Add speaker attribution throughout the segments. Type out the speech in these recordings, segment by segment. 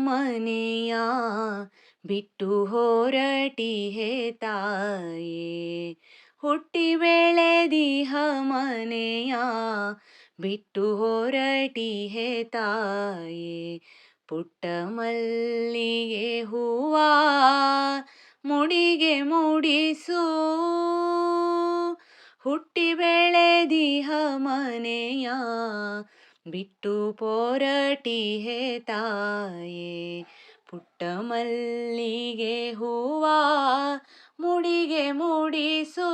Speaker 1: ಮನೆಯ ಬಿಟ್ಟು ಹೊರಟಿಹೆ ತಾಯೇ. ಹುಟ್ಟಿ ಬೆಳೆದಿಹ ಮನೆಯ ಬಿಟ್ಟು ಹೊರಟಿಹೆ ತಾಯೇ. ಪುಟ್ಟ ಮಲ್ಲಿಗೆ ಹೂವ ಮುಡಿಗೆ ಮುಡಿಸು. ಹುಟ್ಟಿ ಬೆಳೆದಿಹ ಮನೆಯ ಬಿಟ್ಟು ಪೊರಟಿಹೆ ತಾಯೇ ಪುಟ್ಟ ಮಲ್ಲಿಗೆ ಹೂವ ಮುಡಿಗೆ ಮುಡಿಸು.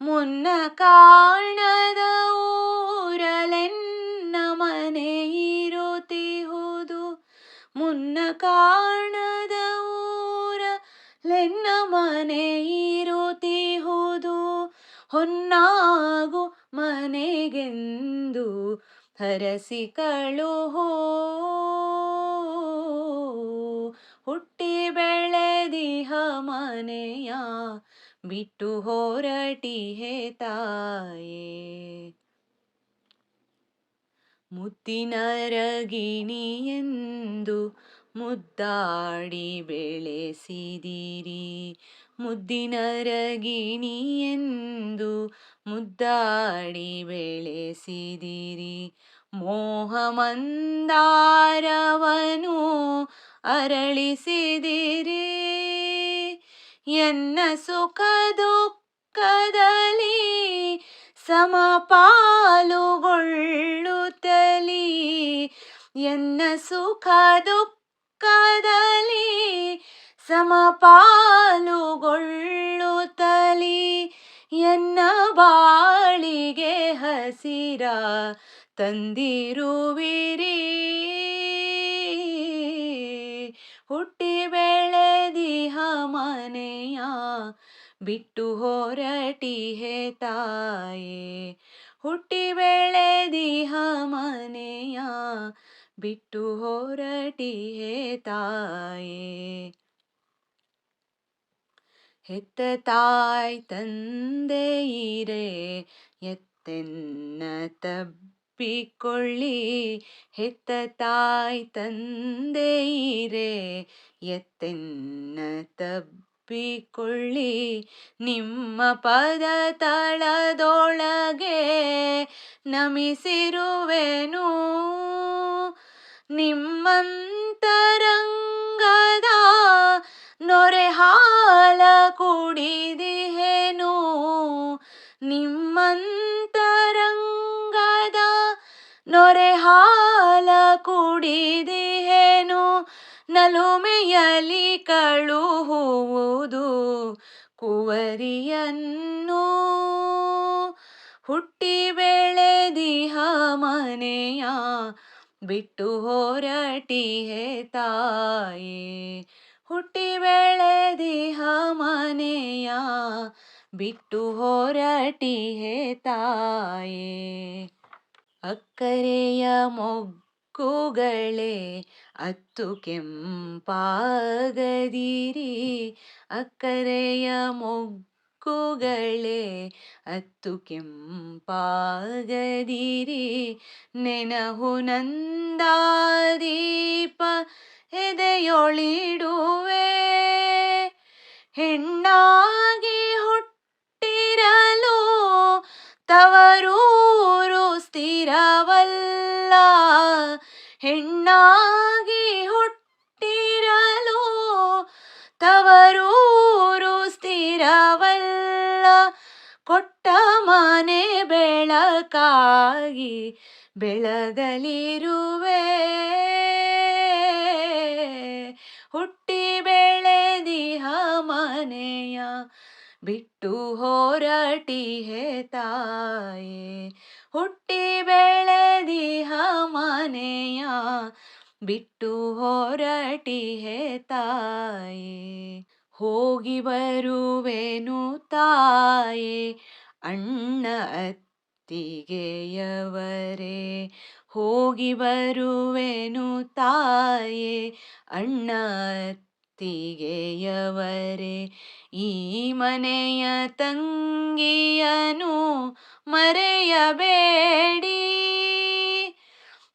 Speaker 1: ಮುನ್ನ ಕಾಣದ ಊರಲೆನ್ನ ಮನೆ ಇರುತ್ತಿಹುದು ಮುನ್ನ ಕಾಣದ ಊರಲೆನ್ನ ಮನೆ ಇರುತ್ತಿಹುದು ಹೊನ್ನಾಗು ಮನೆಗೆಂದು ಹರಸಿ ಕಳುಹೋ ಹುಟ್ಟಿ ಬೆಳೆದಿಹ ಮನೆಯ ಬಿಟ್ಟು ಹೊರಟಿಹೆ ತಾಯೇ. ಮುತ್ತಿನ ರಗಿಣಿಯೆಂದು ಮುದ್ದಾಡಿ ಬೆಳೆಸಿದಿರಿ. ಮುದ್ದಿನ ರಗಿಣಿಯೆಂದು ಮುದ್ದಾಡಿ ಬೆಳೆಸಿದಿರಿ. ಮೋಹ ಮಂದಾರವನು ಅರಳಿಸಿದಿರಿ. ಎನ್ನ ಸುಖ ದುಃಖದಲ್ಲಿ ಸಮಪಾಲುಗೊಳ್ಳುತ್ತಲಿ. ಎನ್ನ ಸುಖ ದುಃಖದಲ್ಲಿ ಸಮಪಾಲುಗೊಳ್ಳುತ್ತಲಿ ಎನ್ನ ಬಾಳಿಗೆ ಹಸಿರ ತಂದಿರುವಿರಿ. ಹುಟ್ಟಿ ಬೆಳೆದಿಹ ಮನೆಯ ಬಿಟ್ಟು ಹೊರಟಿಹೆ ತಾಯೇ. ಹುಟ್ಟಿ ಬೆಳೆದಿಹ ಮನೆಯ ಬಿಟ್ಟು ಹೊರಟಿಹೆ ತಾಯೇ. ಹೆತ್ತ ತಾಯ್ ತಂದೆಯಿರೆ ಎತ್ತೆನ್ನ ತಬ್ಬಿಕೊಳ್ಳಿ. ಹೆತ್ತ ತಾಯ್ ತಂದೆಯಿರೆ ಎತ್ತೆನ್ನ ತಬ್ಬಿಕೊಳ್ಳಿ ನಿಮ್ಮ ಪದ ತಳದೊಳಗೆ ನಮಿಸಿರುವೆನು. ನಿಮ್ಮಂತರಂಗದ ನೊರೆ ಹಾಲ ಕುಡಿದಿಹೆನು. ನಿಮ್ಮಂತರಂಗದ ನೊರೆ ಹಾಲ ಕುಡಿದಿಹೆನು. ನಲುಮೆಯಲಿ ಕಳುಹುವುದು ಕುವರಿಯನ್ನು. ಹುಟ್ಟಿ ಬೆಳೆದಿಹ ಮನೆಯ ಬಿಟ್ಟು ಹೊರಟಿಹೆ ತಾಯಿ. ಹುಟ್ಟಿ ಬೆಳೆದಿಹ ಮನೆಯ ಬಿಟ್ಟು ಹೊರಟಿಹೆ ತಾಯೇ. ಅಕ್ಕರೆಯ ಮೊಗ್ಗುಗಳೇ ಅತ್ತು ಕೆಂಪಾಗದಿರಿ. ಅಕ್ಕರೆಯ ಮೊಗ್ಗುಗಳೇ ಅತ್ತು ಕೆಂಪಾಗದಿರಿ. ನೆನಹು ನಂದಾದೀಪ ಎದೆಯೊಳಿಡುವೆ ಹೆಣ್ಣಾಗಿ ಹುಟ್ಟಿರಲು ತವರೂರು ಸ್ಥಿರವಲ್ಲ. ಕೊಟ್ಟ ಮನೆ ಬೆಳಕಾಗಿ ಬೆಳಗಲಿರುವೆ. ಹುಟ್ಟಿ ಬೆಳೆದಿಹ ಮನೆಯ ಬಿಟ್ಟು ಹೊರಟಿಹೆ ತಾಯೇ, ಹುಟ್ಟಿ ಬೆಳೆದಿಹ ಮನೆಯ, ಬಿಟ್ಟು ಹೊರಟಿಹೆ ತಾಯೇ, ಹೋಗಿ ಬರುವೆನು ತಾಯೇ, ಅಣ್ಣ ಅತ್ತಿಗೆಯವರೇ, ಹೋಗಿ ಬರುವೆನು ತಾಯೇ, ಅಣ್ಣ ತಿಗೆಯವರೆ ಈ ಮನೆಯ ತಂಗಿಯನು ಮರೆಯಬೇಡಿ.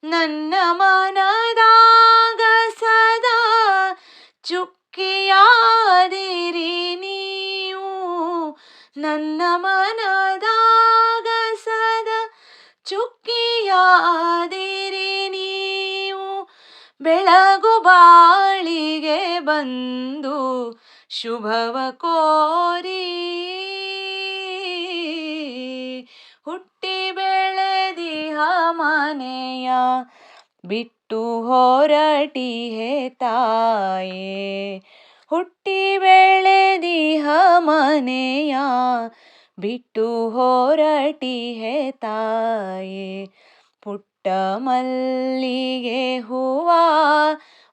Speaker 1: ನನ್ನ ಮನದಾಗ ಸದಾ ಚುಕ್ಕಿಯಾದಿರಿ ನೀವು. ನನ್ನ ಮನದಾಗ ಸದಾ ಚುಕ್ಕಿಯಾದಿರಿ ನೀವು. ಬೆಳಗು ಬಾ ಬಂದು ಶುಭವ ಕೋರಿ ಹುಟ್ಟಿ ಬೆಳೆದಿಹ ಮನೆಯ ಬಿಟ್ಟು ಹೊರಟಿಹೆ ತಾಯೇ. ಹುಟ್ಟಿ ಬೆಳೆದಿಹ ಮನೆಯ ಬಿಟ್ಟು ಹೊರಟಿಹೆ ತಾಯೇ. ಪುಟ್ಟ ಮಲ್ಲಿಗೆ ಹೂವ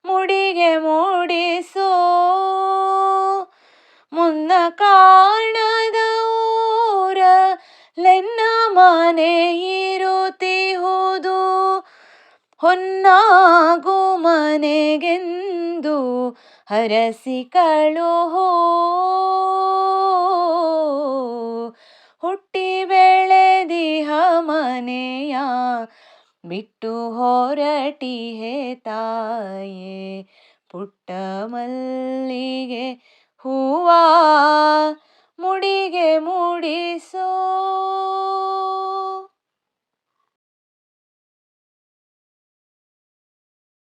Speaker 1: ಮುಡಿಗೆ ಮೂಡಿಸೋ. ಮುನ್ನ ಕಾಣದ ಊರ ಲೆನ್ನ ಮನೆ ಇರುತ್ತಿಹುದು ಹೊನ್ನಾಗು ಮನೆಗೆಂದು ಹರಸಿ ಕಳುಹೋ. ಹುಟ್ಟಿ ಬೆಳೆದಿಹ ಮನೆಯ ಬಿಟ್ಟು ಹೊರಟಿ ತಾಯೇ ಪುಟ್ಟ ಮಲ್ಲಿಗೆ ಹೂವಾ ಮುಡಿಗೆ ಮೂಡಿಸೋ